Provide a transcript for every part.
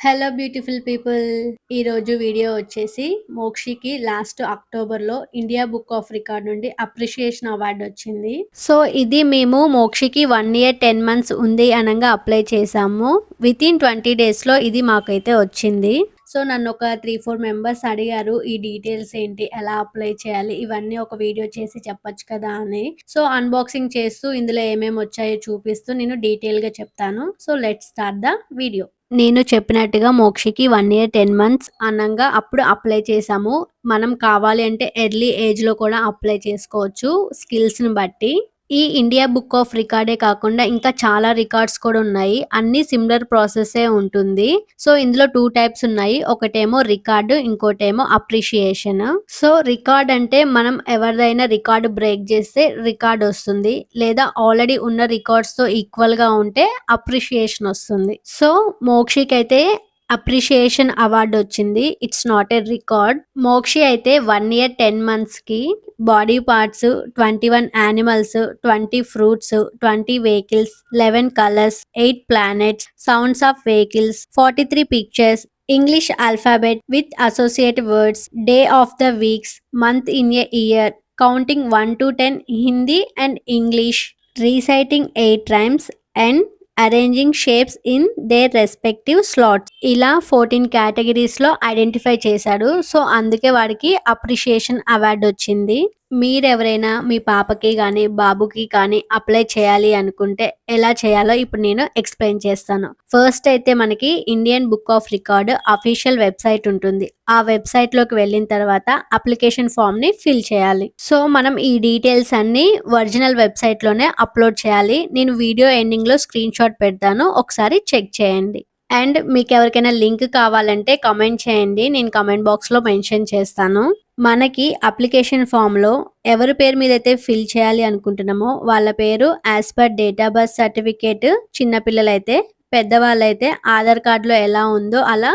Hello beautiful people ఈరోజు video వచ్చేసి మోక్షికి లాస్ట్ అక్టోబర్లో ఇండియా బుక్ ఆఫ్ రికార్డ్ నుండి అప్రిషియేషన్ అవార్డు వచ్చింది. సో ఇది మేము మోక్షికి వన్ ఇయర్ టెన్ మంత్స్ ఉంది అనగా అప్లై చేసాము విత్ ఇన్ ట్వంటీ డేస్లో ఇది మాకైతే వచ్చింది. సో నన్ను ఒక త్రీ ఫోర్ మెంబర్స్ అడిగారు ఈ డీటెయిల్స్ ఏంటి? ఎలా అప్లై చేయాలి? ఇవన్నీ ఒక వీడియో చేసి చెప్పొచ్చు కదా? అని. సో అన్బాక్సింగ్ చేస్తూ ఇందులో ఏమేమి వచ్చాయో చూపిస్తూ నేను డీటెయిల్గా చెప్తాను. So let start the video నేను చెప్పినట్టుగా మోక్షికి వన్ ఇయర్ టెన్ మంత్స్ అనంగా అప్పుడు అప్లై చేసాము మనం కావాలి అంటే ఎర్లీ ఏజ్లో కూడా అప్లై చేసుకోవచ్చు. స్కిల్స్ని బట్టి. ఈ ఇండియా బుక్ ఆఫ్ రికార్డే కాకుండా ఇంకా చాలా రికార్డ్స్ కూడా ఉన్నాయి. అన్ని సిమిలర్ ప్రాసెసే ఉంటుంది. సో ఇందులో టూ టైప్స్ ఉన్నాయి. ఒకటేమో రికార్డు ఇంకోటేమో అప్రిషియేషన్. సో రికార్డ్ అంటే మనం ఎవరిదైనా రికార్డు బ్రేక్ చేస్తే రికార్డ్ వస్తుంది. లేదా ఆల్రెడీ ఉన్న రికార్డ్స్తో ఈక్వల్గా ఉంటే అప్రిషియేషన్ వస్తుంది. సో మోక్షికైతే అప్రిషియేషన్ అవార్డు వచ్చింది. It's not a record Mokshi అయితే వన్ ఇయర్ టెన్ మంత్స్కి body parts twenty one animals twenty fruits twenty vehicles eleven colours eight planets sounds of vehicles forty three pictures English alphabet with associate words day of the weeks month in a year counting one to ten Hindi and English reciting eight times and arranging shapes in their respective slots ఇలా fourteen కేటగిరీస్లో identify చేశాడు. So అందుకే వాడికి appreciation award వచ్చింది. మీరెవరైనా మీ పాపకి కానీ బాబుకి కానీ అప్లై చేయాలి అనుకుంటే ఎలా చేయాలో ఇప్పుడు నేను ఎక్స్ప్లెయిన్ చేస్తాను. ఫస్ట్ అయితే మనకి Indian Book of Record official website ఉంటుంది. ఆ వెబ్సైట్లోకి వెళ్ళిన తర్వాత అప్లికేషన్ ఫామ్ని ఫిల్ చేయాలి. సో మనం ఈ డీటెయిల్స్ అన్ని ఒరిజినల్ వెబ్సైట్లోనే అప్లోడ్ చేయాలి. నేను వీడియో ఎండింగ్లో స్క్రీన్ షాట్ పెడతాను. ఒకసారి చెక్ చేయండి. అండ్ మీకు ఎవరికైనా లింక్ కావాలంటే కమెంట్ చేయండి. నేను కమెంట్ బాక్స్లో మెన్షన్ చేస్తాను. మనకి అప్లికేషన్ ఫామ్లో ఎవరి పేరు మీద అయితే ఫిల్ చేయాలి అనుకుంటున్నామో వాళ్ళ పేరు as per date of birth certificate చిన్నపిల్లలైతే పెద్దవాళ్ళైతే ఆధార్ కార్డులో ఎలా ఉందో అలా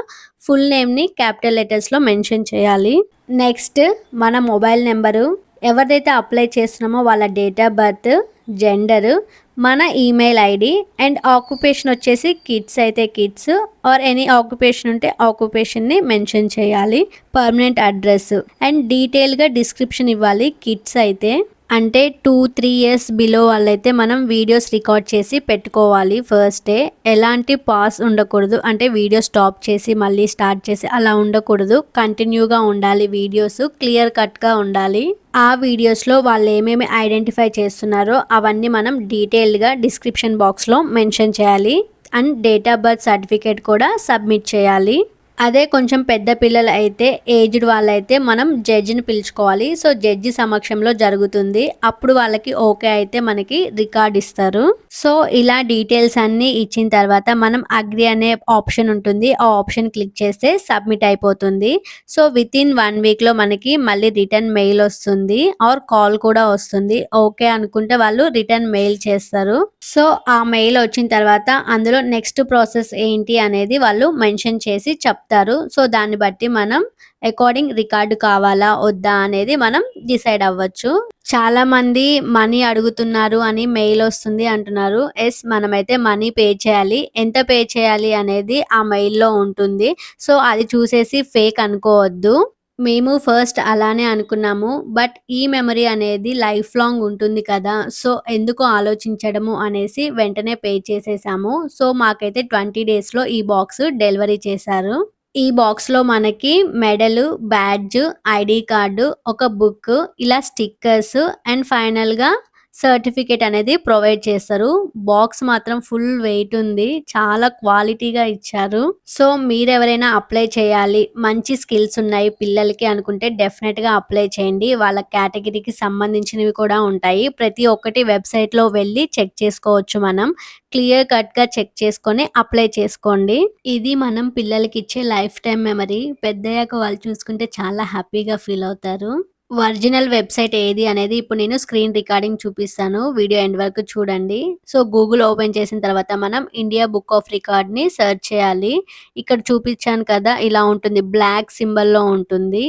ఫుల్ నేమ్ని క్యాపిటల్ లెటర్స్లో మెన్షన్ చేయాలి. నెక్స్ట్ మన మొబైల్ నెంబరు ఎవరిదైతే అప్లై చేస్తున్నామో వాళ్ళ డేట్ ఆఫ్ బర్త్ జెండరు మన ఈమెయిల్ ఐడి అండ్ ఆక్యుపేషన్ వచ్చేసి కిడ్స్ అయితే కిడ్స్ ఆర్ ఎనీ ఆక్యుపేషన్ ఉంటే ఆక్యుపేషన్ని మెన్షన్ చేయాలి. పర్మనెంట్ అడ్రస్ అండ్ డీటెయిల్గా డిస్క్రిప్షన్ ఇవ్వాలి కిడ్స్ అయితే. అంటే టూ త్రీ ఇయర్స్ బిలో వాళ్ళైతే మనం వీడియోస్ రికార్డ్ చేసి పెట్టుకోవాలి ఫస్ట్ డే ఎలాంటి పాస్ ఉండకూడదు. అంటే వీడియో స్టాప్ చేసి మళ్ళీ స్టార్ట్ చేసి అలా ఉండకూడదు. కంటిన్యూగా ఉండాలి వీడియోస్ క్లియర్ కట్గా ఉండాలి. ఆ వీడియోస్లో వాళ్ళు ఏమేమి ఐడెంటిఫై చేస్తున్నారో అవన్నీ మనం డీటెయిల్డ్గా డిస్క్రిప్షన్ బాక్స్లో మెన్షన్ చేయాలి. And date of birth certificate కూడా సబ్మిట్ చేయాలి. అదే కొంచెం పెద్ద పిల్లలు అయితే ఏజ్డ్ వాళ్ళైతే మనం జడ్జిని పిలుచుకోవాలి. సో జడ్జి సమక్షంలో జరుగుతుంది. అప్పుడు వాళ్ళకి ఓకే అయితే మనకి రికార్డ్ ఇస్తారు. సో ఇలా డీటెయిల్స్ అన్ని ఇచ్చిన తర్వాత మనం అగ్రి అనే ఆప్షన్ ఉంటుంది. ఆ ఆప్షన్ క్లిక్ చేస్తే సబ్మిట్ అయిపోతుంది. సో విత్ ఇన్ వన్ వీక్లో మనకి మళ్ళీ రిటర్న్ మెయిల్ వస్తుంది. ఆర్ కాల్ కూడా వస్తుంది. ఓకే అనుకుంటే వాళ్ళు రిటర్న్ మెయిల్ చేస్తారు. సో ఆ మెయిల్ వచ్చిన తర్వాత అందులో నెక్స్ట్ ప్రాసెస్ ఏంటి అనేది వాళ్ళు మెన్షన్ చేసి చెప్తారు. చెప్తారు సో దాన్ని బట్టి మనం అకార్డింగ్ రికార్డు కావాలా వద్దా అనేది మనం డిసైడ్ అవ్వచ్చు. చాలా మంది మనీ అడుగుతున్నారు అని మెయిల్ వస్తుంది అంటున్నారు. ఎస్ మనమైతే మనీ పే చేయాలి. ఎంత పే చేయాలి అనేది ఆ మెయిల్లో ఉంటుంది. సో అది చూసేసి ఫేక్ అనుకోవద్దు. మేము ఫస్ట్ అలానే అనుకున్నాము. బట్ ఈ మెమరీ అనేది లైఫ్ లాంగ్ ఉంటుంది కదా. సో ఎందుకు ఆలోచించడము అనేసి వెంటనే పే చేసేసాము. సో మాకైతే ట్వంటీ డేస్లో ఈ బాక్స్ డెలివరీ చేశారు. ఈ బాక్స్లో మనకి మెడలు బ్యాడ్జ్ ఐడి కార్డు ఒక బుక్ ఇలా స్టిక్కర్స్ అండ్ ఫైనల్గా సర్టిఫికేట్ అనేది ప్రొవైడ్ చేస్తారు. బాక్స్ మాత్రం ఫుల్ వెయిట్ ఉంది. చాలా క్వాలిటీగా ఇచ్చారు. సో మీరు ఎవరైనా అప్లై చేయాలి మంచి స్కిల్స్ ఉన్నాయి పిల్లలకి అనుకుంటే డెఫినెట్గా అప్లై చేయండి. వాళ్ళ కేటగిరీకి సంబంధించినవి కూడా ఉంటాయి. ప్రతి ఒక్కటి వెబ్సైట్లో వెళ్ళి చెక్ చేసుకోవచ్చు మనం. క్లియర్ కట్గా చెక్ చేసుకొని అప్లై చేసుకోండి. ఇది మనం పిల్లలకి ఇచ్చే లైఫ్ టైం మెమరీ. పెద్దయ్యాక వాళ్ళు చూసుకుంటే చాలా హ్యాపీగా ఫీల్ అవుతారు. ఒరిజినల్ వెబ్సైట్ ఏది అనేది ఇప్పుడు నేను స్క్రీన్ రికార్డింగ్ చూపిస్తాను. వీడియో ఎండ్ వరకు చూడండి. సో గూగుల్ ఓపెన్ చేసిన తర్వాత మనం ఇండియా బుక్ ఆఫ్ రికార్డ్ని సెర్చ్ చేయాలి. ఇక్కడ చూపించాను కదా ఇలా ఉంటుంది. బ్లాక్ సింబల్లో ఉంటుంది.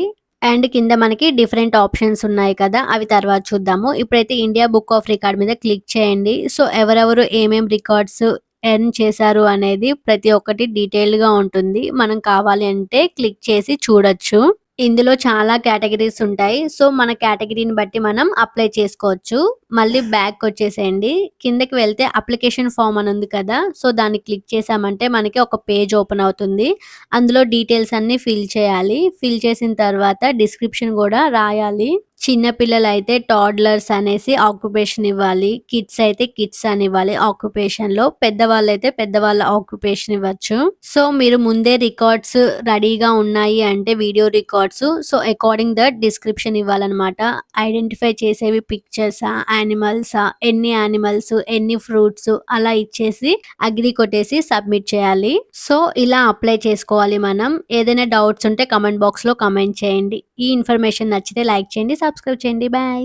అండ్ కింద మనకి డిఫరెంట్ ఆప్షన్స్ ఉన్నాయి కదా అవి తర్వాత చూద్దాము. ఇప్పుడైతే ఇండియా బుక్ ఆఫ్ రికార్డ్ మీద క్లిక్ చేయండి. సో ఎవరెవరు ఏమేం రికార్డ్స్ ఎర్న్ చేశారు అనేది ప్రతి ఒక్కటి డీటెయిల్గా ఉంటుంది. మనం కావాలి అంటే క్లిక్ చేసి చూడొచ్చు. ఇందులో చాలా కేటగిరీస్ ఉంటాయి. సో మన కేటగిరీని బట్టి మనం అప్లై చేసుకోవచ్చు. మళ్ళీ బ్యాక్ వచ్చేసేయండి. కిందకి వెళ్తే అప్లికేషన్ ఫామ్ అని ఉంది కదా సో దాన్ని క్లిక్ చేసామంటే మనకి ఒక పేజ్ ఓపెన్ అవుతుంది. అందులో డీటెయిల్స్ అన్ని ఫిల్ చేయాలి. ఫిల్ చేసిన తర్వాత డిస్క్రిప్షన్ కూడా రాయాలి. చిన్నపిల్లలు అయితే టాడ్లర్స్ అనేసి ఆక్యుపేషన్ ఇవ్వాలి. కిడ్స్ అయితే కిడ్స్ అని ఇవ్వాలి. ఆక్యుపేషన్లో పెద్దవాళ్ళు అయితే పెద్దవాళ్ళ ఆక్యుపేషన్ ఇవ్వచ్చు. సో మీరు ముందే రికార్డ్స్ రెడీగా ఉన్నాయి అంటే video records so according that description ఇవ్వాలన్నమాట. Identify చేసేవి పిక్చర్సా యానిమల్సా ఎన్ని యానిమల్స్ ఎన్ని ఫ్రూట్స్ అలా ఇచ్చేసి అగ్రి కొట్టేసి సబ్మిట్ చేయాలి. సో ఇలా అప్లై చేసుకోవాలి మనం. ఏదైనా డౌట్స్ ఉంటే కమెంట్ బాక్స్లో కమెంట్ చేయండి. ఈ ఇన్ఫర్మేషన్ నచ్చితే లైక్ చేయండి సబ్స్క్రైబ్ చేయండి. బాయ్.